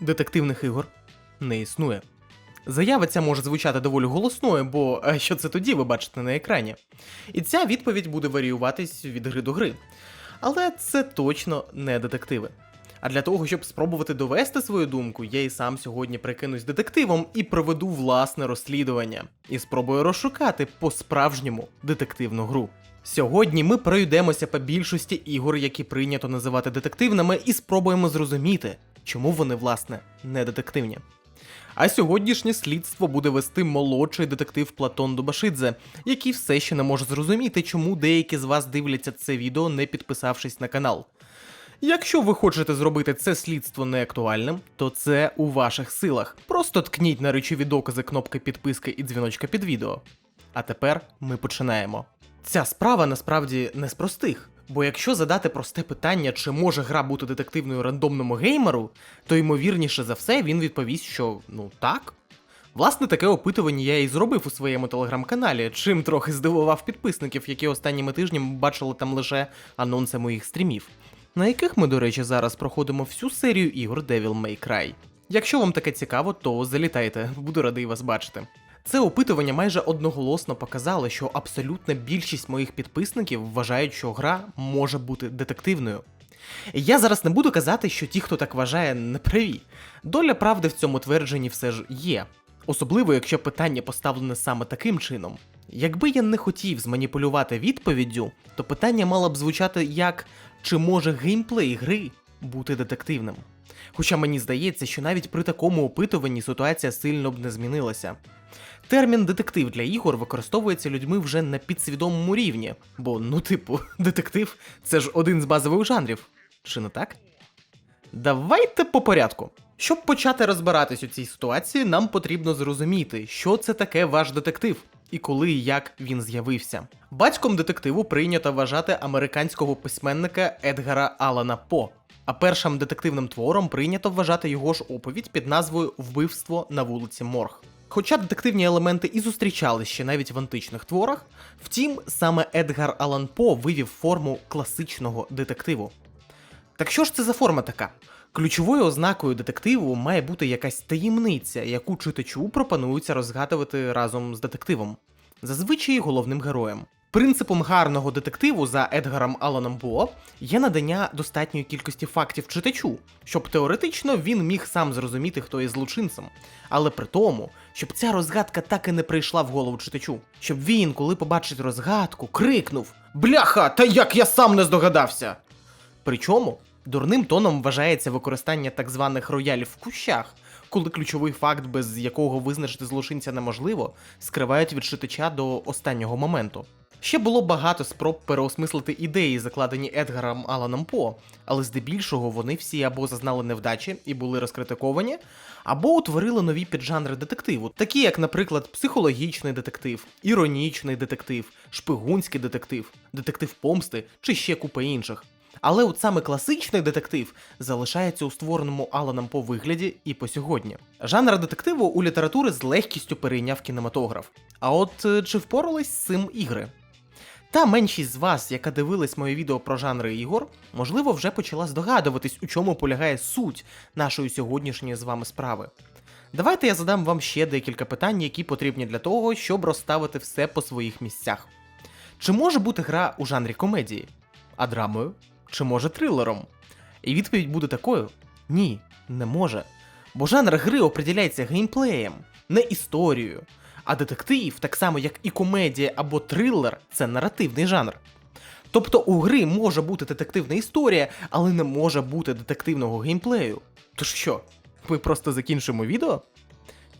детективних ігор не існує. Заява ця може звучати доволі голосною, бо що це тоді ви бачите на екрані? І ця відповідь буде варіюватись від гри до гри. Але це точно не детективи. А для того, щоб спробувати довести свою думку, я і сам сьогодні прикинусь детективом і проведу власне розслідування і спробую розшукати по-справжньому детективну гру. Сьогодні ми пройдемося по більшості ігор, які прийнято називати детективними, і спробуємо зрозуміти, чому вони, власне, не детективні. А сьогоднішнє слідство буде вести молодший детектив Платон Дубашидзе, який все ще не може зрозуміти, чому деякі з вас дивляться це відео, не підписавшись на канал. Якщо ви хочете зробити це слідство неактуальним, то це у ваших силах. Просто ткніть на речові докази кнопки підписки і дзвіночка під відео. А тепер ми починаємо. Ця справа насправді не з простих. Бо якщо задати просте питання, чи може гра бути детективною рандомному геймеру, то ймовірніше за все він відповість, що ну так. Власне, таке опитування я і зробив у своєму телеграм-каналі, чим трохи здивував підписників, які останніми тижнями бачили там лише анонси моїх стрімів, на яких ми, до речі, зараз проходимо всю серію ігор Devil May Cry. Якщо вам таке цікаво, то залітайте, буду радий вас бачити. Це опитування майже одноголосно показало, що абсолютна більшість моїх підписників вважають, що гра може бути детективною. Я зараз не буду казати, що ті, хто так вважає, не праві. Доля правди в цьому твердженні все ж є. Особливо, якщо питання поставлене саме таким чином. Якби я не хотів зманіпулювати відповіддю, то питання мало б звучати як чи може геймплей гри бути детективним. Хоча мені здається, що навіть при такому опитуванні ситуація сильно б не змінилася. Термін детектив для ігор використовується людьми вже на підсвідомому рівні, бо, ну, типу, детектив це ж один з базових жанрів. Чи не так? Давайте по порядку. Щоб почати розбиратись у цій ситуації, нам потрібно зрозуміти, що це таке ваш детектив і коли і як він з'явився. Батьком детективу прийнято вважати американського письменника Едгара Алана По. А першим детективним твором прийнято вважати його ж оповідь під назвою Вбивство на вулиці Морг. Хоча детективні елементи і зустрічали ще навіть в античних творах, втім, саме Едгар Алан По вивів форму класичного детективу. Так що ж це за форма така? Ключовою ознакою детективу має бути якась таємниця, яку читачу пропонується розгадувати разом з детективом, зазвичай головним героєм. Принципом гарного детективу за Едгаром Аланом Бо є надання достатньої кількості фактів читачу, щоб теоретично він міг сам зрозуміти, хто є злочинцем, але при тому, щоб ця розгадка так і не прийшла в голову читачу, щоб він, коли побачить розгадку, крикнув: Бляха, та як я сам не здогадався! Причому дурним тоном вважається використання так званих роялів в кущах, коли ключовий факт, без якого визначити злочинця неможливо, скривають від читача до останнього моменту. Ще було багато спроб переосмислити ідеї, закладені Едгаром Аланом По, але здебільшого вони всі або зазнали невдачі і були розкритиковані, або утворили нові піджанри детективу, такі як, наприклад, психологічний детектив, іронічний детектив, шпигунський детектив, детектив помсти чи ще купа інших. Але от саме класичний детектив залишається у створеному Аланом по вигляді і по сьогодні. Жанр детективу у літератури з легкістю перейняв кінематограф. А от е, чи впорались з цим ігри? Та меншість з вас, яка дивилась моє відео про жанри ігор, можливо, вже почала здогадуватись, у чому полягає суть нашої сьогоднішньої з вами справи. Давайте я задам вам ще декілька питань, які потрібні для того, щоб розставити все по своїх місцях. Чи може бути гра у жанрі комедії? А драмою? Чи може трилером? І відповідь буде такою: ні, не може. Бо жанр гри определяється геймплеєм, не історією. А детектив, так само як і комедія або трилер, це наративний жанр. Тобто у гри може бути детективна історія, але не може бути детективного геймплею. Тож що, ми просто закінчимо відео?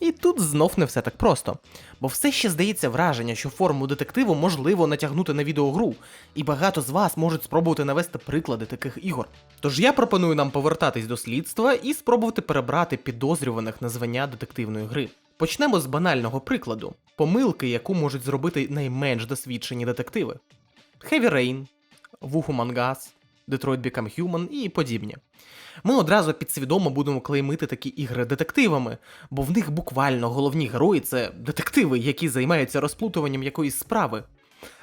І тут знов не все так просто, бо все ще здається враження, що форму детективу можливо натягнути на відеогру, і багато з вас можуть спробувати навести приклади таких ігор. Тож я пропоную нам повертатись до слідства і спробувати перебрати підозрюваних на звання детективної гри. Почнемо з банального прикладу помилки, яку можуть зробити найменш досвідчені детективи: Heavy Rain, Wuhu Mangas, Detroit Become Human і подібні. Ми одразу підсвідомо будемо клеймити такі ігри детективами, бо в них буквально головні герої це детективи, які займаються розплутуванням якоїсь справи.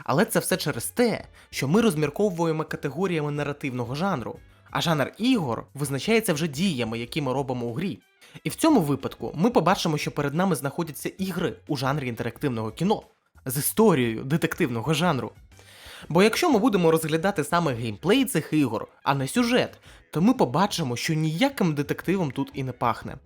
Але це все через те, що ми розмірковуємо категоріями наративного жанру, а жанр ігор визначається вже діями, які ми робимо у грі. І в цьому випадку ми побачимо, що перед нами знаходяться ігри у жанрі інтерактивного кіно з історією детективного жанру. Бо якщо ми будемо розглядати саме геймплей цих ігор, а не сюжет, то ми побачимо, що ніяким детективом тут і не пахне.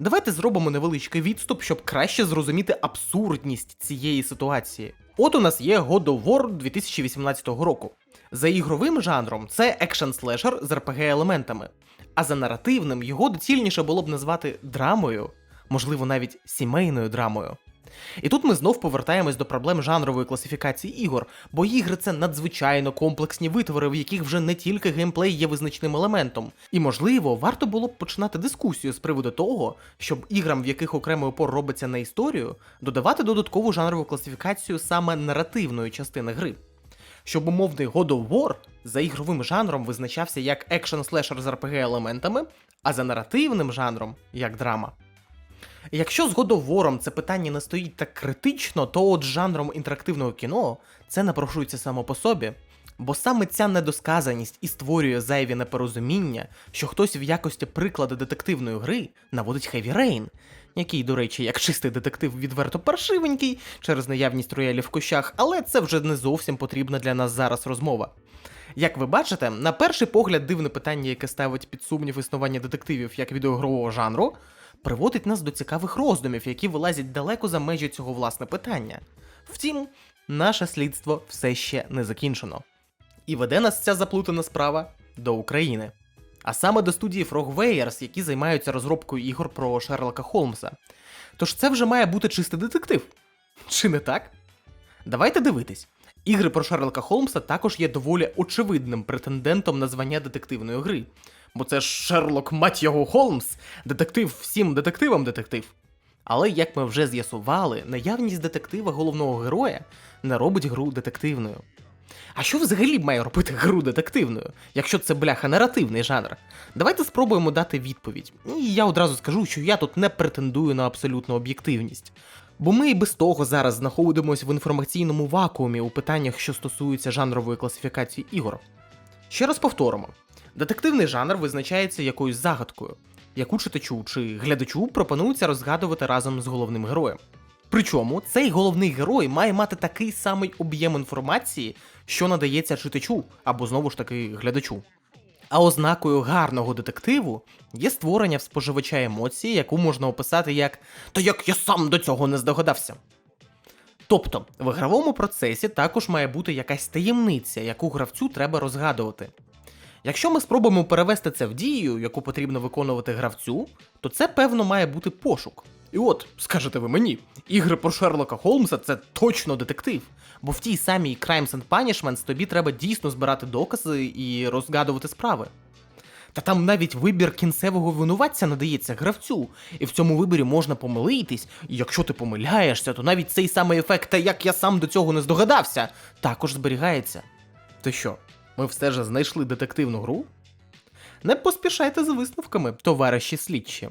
Давайте зробимо невеличкий відступ, щоб краще зрозуміти абсурдність цієї ситуації. От у нас є God of War 2018 року. За ігровим жанром це екшен слешер з rpg елементами, а за наративним його доцільніше було б назвати драмою, можливо, навіть сімейною драмою. І тут ми знов повертаємось до проблем жанрової класифікації ігор, бо ігри це надзвичайно комплексні витвори, в яких вже не тільки геймплей є визначним елементом. І можливо, варто було б починати дискусію з приводу того, щоб іграм, в яких окремий опор робиться на історію, додавати додаткову жанрову класифікацію саме наративної частини гри. Щоб умовний God of War за ігровим жанром визначався як екшен слешер з rpg елементами, а за наративним жанром як драма. Якщо з War це питання не стоїть так критично, то от жанром інтерактивного кіно це напрошується само по собі. Бо саме ця недосказаність і створює зайві непорозуміння, що хтось в якості прикладу детективної гри наводить Heavy Rain, який, до речі, як чистий детектив відверто паршивенький через наявність роялів в кущах, але це вже не зовсім потрібна для нас зараз розмова. Як ви бачите, на перший погляд дивне питання, яке ставить під сумнів існування детективів як відеоігрового жанру, приводить нас до цікавих роздумів, які вилазять далеко за межі цього власне питання. Втім, наше слідство все ще не закінчено. І веде нас ця заплутана справа до України. А саме до студії Frogwares, які займаються розробкою ігор про Шерлока Холмса. Тож це вже має бути чистий детектив. Чи не так? Давайте дивитись. Ігри про Шерлока Холмса також є доволі очевидним претендентом на звання детективної гри. Бо це ж Шерлок, мать його Холмс, детектив всім детективам детектив. Але як ми вже з'ясували, наявність детектива головного героя не робить гру детективною. А що взагалі має робити гру детективною, якщо це бляха наративний жанр? Давайте спробуємо дати відповідь. І я одразу скажу, що я тут не претендую на абсолютну об'єктивність. Бо ми і без того зараз знаходимося в інформаційному вакуумі у питаннях, що стосуються жанрової класифікації ігор. Ще раз повторимо: детективний жанр визначається якоюсь загадкою, яку читачу чи глядачу пропонується розгадувати разом з головним героєм. Причому цей головний герой має мати такий самий об'єм інформації, що надається читачу або знову ж таки глядачу. А ознакою гарного детективу є створення в споживача емоції, яку можна описати як Та як я сам до цього не здогадався. Тобто в ігровому процесі також має бути якась таємниця, яку гравцю треба розгадувати. Якщо ми спробуємо перевести це в дію, яку потрібно виконувати гравцю, то це певно має бути пошук. І от, скажете ви мені, ігри про Шерлока Холмса це точно детектив. Бо в тій самій Crimes and Punishments тобі треба дійсно збирати докази і розгадувати справи. Та там навіть вибір кінцевого винуватця надається гравцю, і в цьому виборі можна помилитись, і якщо ти помиляєшся, то навіть цей самий ефект, та як я сам до цього не здогадався, також зберігається. То що, ми все ж знайшли детективну гру? Не поспішайте з висновками, товариші слідчі.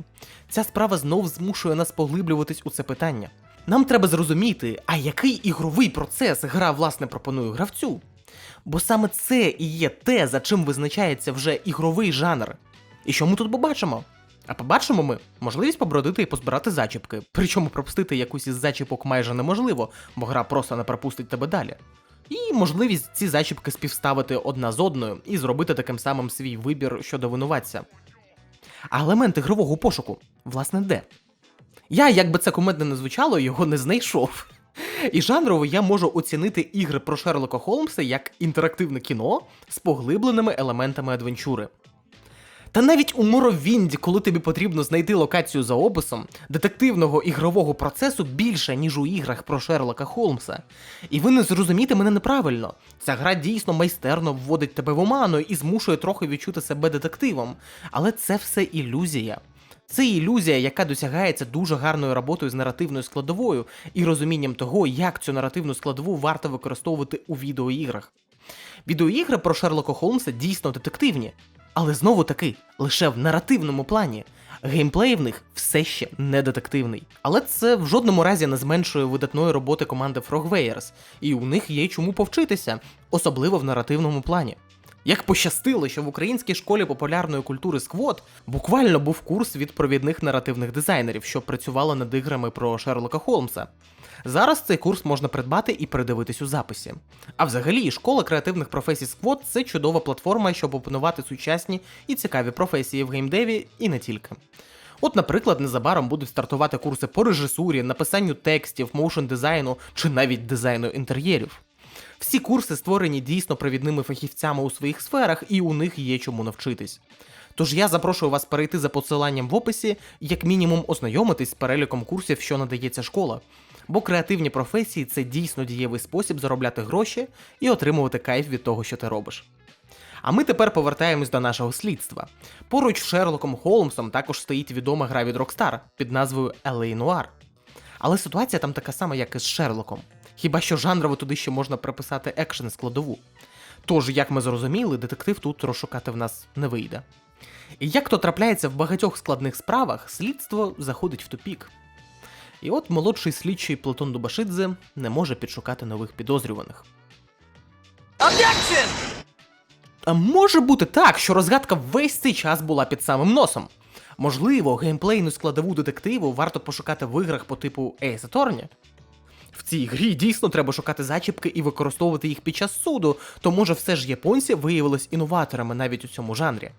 Ця справа знов змушує нас поглиблюватись у це питання. Нам треба зрозуміти, а який ігровий процес гра власне пропонує гравцю. Бо саме це і є те, за чим визначається вже ігровий жанр. І що ми тут побачимо? А побачимо ми можливість побродити і позбирати зачіпки, причому пропустити якусь із зачіпок майже неможливо, бо гра просто не пропустить тебе далі. І можливість ці зачіпки співставити одна з одною і зробити таким самим свій вибір щодо винуватця. А елемент ігрового пошуку, власне, де? Я, як би це кумедно не звучало, його не знайшов. І жанрово я можу оцінити ігри про Шерлока Холмса як інтерактивне кіно з поглибленими елементами адвенчури. Та навіть у Моровінді, коли тобі потрібно знайти локацію за описом, детективного ігрового процесу більше, ніж у іграх про Шерлока Холмса. І ви не зрозумієте мене неправильно. Ця гра дійсно майстерно вводить тебе в оману і змушує трохи відчути себе детективом. Але це все ілюзія. Це ілюзія, яка досягається дуже гарною роботою з наративною складовою і розумінням того, як цю наративну складову варто використовувати у відеоіграх. Відеоігри про Шерлока Холмса дійсно детективні, але знову таки лише в наративному плані. Геймплей в них все ще не детективний. Але це в жодному разі не зменшує видатної роботи команди Frogwares, і у них є чому повчитися, особливо в наративному плані. Як пощастило, що в українській школі популярної культури сквот буквально був курс від провідних наративних дизайнерів, що працювали над іграми про Шерлока Холмса. Зараз цей курс можна придбати і передивитись у записі. А взагалі, школа креативних професій Сквот це чудова платформа, щоб опанувати сучасні і цікаві професії в геймдеві і не тільки. От, наприклад, незабаром будуть стартувати курси по режисурі, написанню текстів, моушн дизайну чи навіть дизайну інтер'єрів. Всі курси створені дійсно провідними фахівцями у своїх сферах, і у них є чому навчитись. Тож я запрошую вас перейти за посиланням в описі, як мінімум ознайомитись з переліком курсів, що надається школа. Бо креативні професії це дійсно дієвий спосіб заробляти гроші і отримувати кайф від того, що ти робиш. А ми тепер повертаємось до нашого слідства. Поруч з Шерлоком Холмсом також стоїть відома гра від Rockstar під назвою LA Noir. Але ситуація там така сама, як і з Шерлоком. Хіба що жанрово туди ще можна приписати екшен складову. Тож, як ми зрозуміли, детектив тут розшукати в нас не вийде. І як то трапляється в багатьох складних справах, слідство заходить в тупік. І от молодший слідчий Платон Дубашидзе не може підшукати нових підозрюваних. Objection! А може бути так, що розгадка весь цей час була під самим носом. Можливо, геймплейну складову детективу варто пошукати в іграх по типу Ace Attorney. В цій грі дійсно треба шукати зачіпки і використовувати їх під час суду, то може все ж японці виявились інноваторами навіть у цьому жанрі.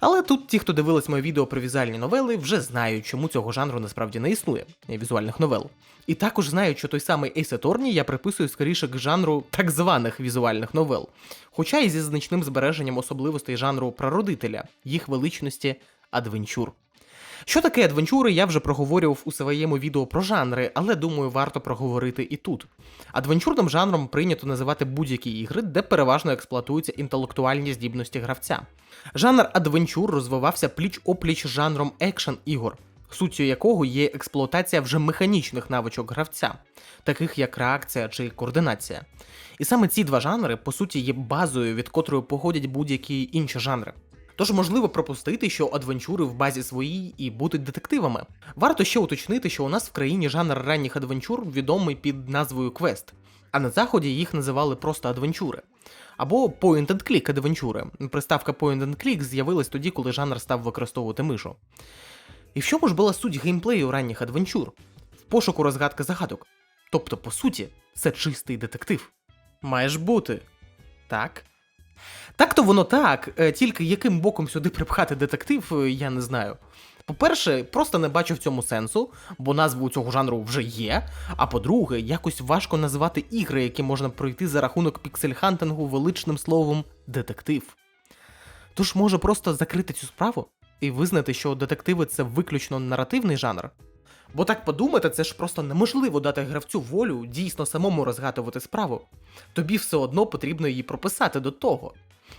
Але тут ті, хто дивились моє відео про візуальні новели, вже знають, чому цього жанру насправді не існує е, візуальних новел. І також знають, що той самий Ace Attorney я приписую скоріше к жанру так званих візуальних новел, хоча і зі значним збереженням особливостей жанру прародителя, їх величності адвенчур. Що таке адвенчури, я вже проговорював у своєму відео про жанри, але думаю, варто проговорити і тут. Адвенчурним жанром прийнято називати будь-які ігри, де переважно експлуатуються інтелектуальні здібності гравця. Жанр адвенчур розвивався пліч-опліч жанром екшен ігор, суттю якого є експлуатація вже механічних навичок гравця, таких як реакція чи координація. І саме ці два жанри, по суті, є базою, від котрої походять будь-які інші жанри. Тож можливо пропустити, що адвенчури в базі своїй і будуть детективами. Варто ще уточнити, що у нас в країні жанр ранніх адвенчур відомий під назвою квест, а на заході їх називали просто адвенчури. Або point and click адвенчури. Приставка point and click з'явилась тоді, коли жанр став використовувати мишу. І в чому ж була суть геймплею ранніх адвенчур? В пошуку розгадки загадок. Тобто, по суті, це чистий детектив. Має ж бути. Так. Так то воно так, е, тільки яким боком сюди припхати детектив, е, я не знаю. По-перше, просто не бачу в цьому сенсу, бо назва у цього жанру вже є. А по-друге, якось важко називати ігри, які можна пройти за рахунок піксель-хантингу величним словом детектив. Тож може просто закрити цю справу і визнати, що детективи це виключно наративний жанр. Бо так подумати, це ж просто неможливо дати гравцю волю дійсно самому розгадувати справу. Тобі все одно потрібно її прописати до того.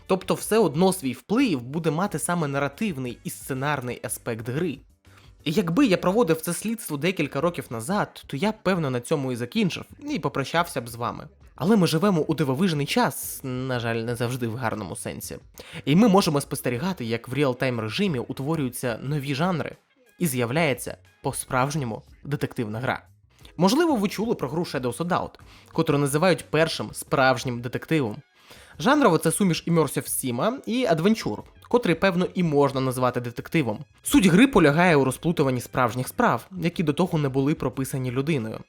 Тобто, все одно свій вплив буде мати саме наративний і сценарний аспект гри. І якби я проводив це слідство декілька років назад, то я певно на цьому і закінчив, і попрощався б з вами. Але ми живемо у дивовижний час, на жаль, не завжди в гарному сенсі. І ми можемо спостерігати, як в реал-тайм режимі утворюються нові жанри, і з'являється по-справжньому детективна гра. Можливо, ви чули про гру Shadows of Doubt, котру називають першим справжнім детективом. Жанрово це суміш Immersive Сіма і адвенчур, котрий, певно, і можна назвати детективом. Суть гри полягає у розплутуванні справжніх справ, які до того не були прописані людиною.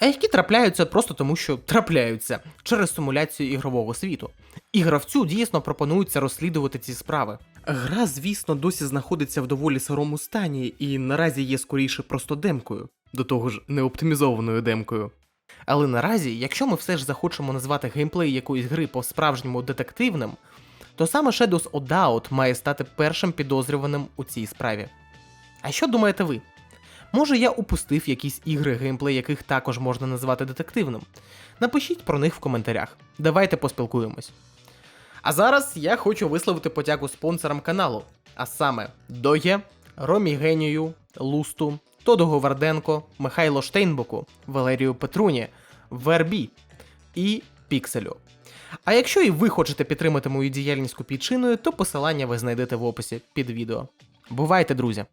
А які трапляються просто тому, що трапляються через симуляцію ігрового світу. І гравцю дійсно пропонується розслідувати ці справи. Гра, звісно, досі знаходиться в доволі сирому стані, і наразі є скоріше просто демкою, до того ж неоптимізованою демкою. Але наразі, якщо ми все ж захочемо назвати геймплей якоїсь гри по-справжньому детективним, то саме Shadows of Doubt має стати першим підозрюваним у цій справі. А що думаєте ви? Може я упустив якісь ігри, геймплей яких також можна назвати детективним? Напишіть про них в коментарях. Давайте поспілкуємось. А зараз я хочу висловити подяку спонсорам каналу, а саме Доє, Ромі Генію, Лусту, Тодо Говарденко, Михайло Штейнбоку, Валерію Петруні, Вербі і Пікселю. А якщо і ви хочете підтримати мою діяльність копійчиною, то посилання ви знайдете в описі під відео. Бувайте, друзі!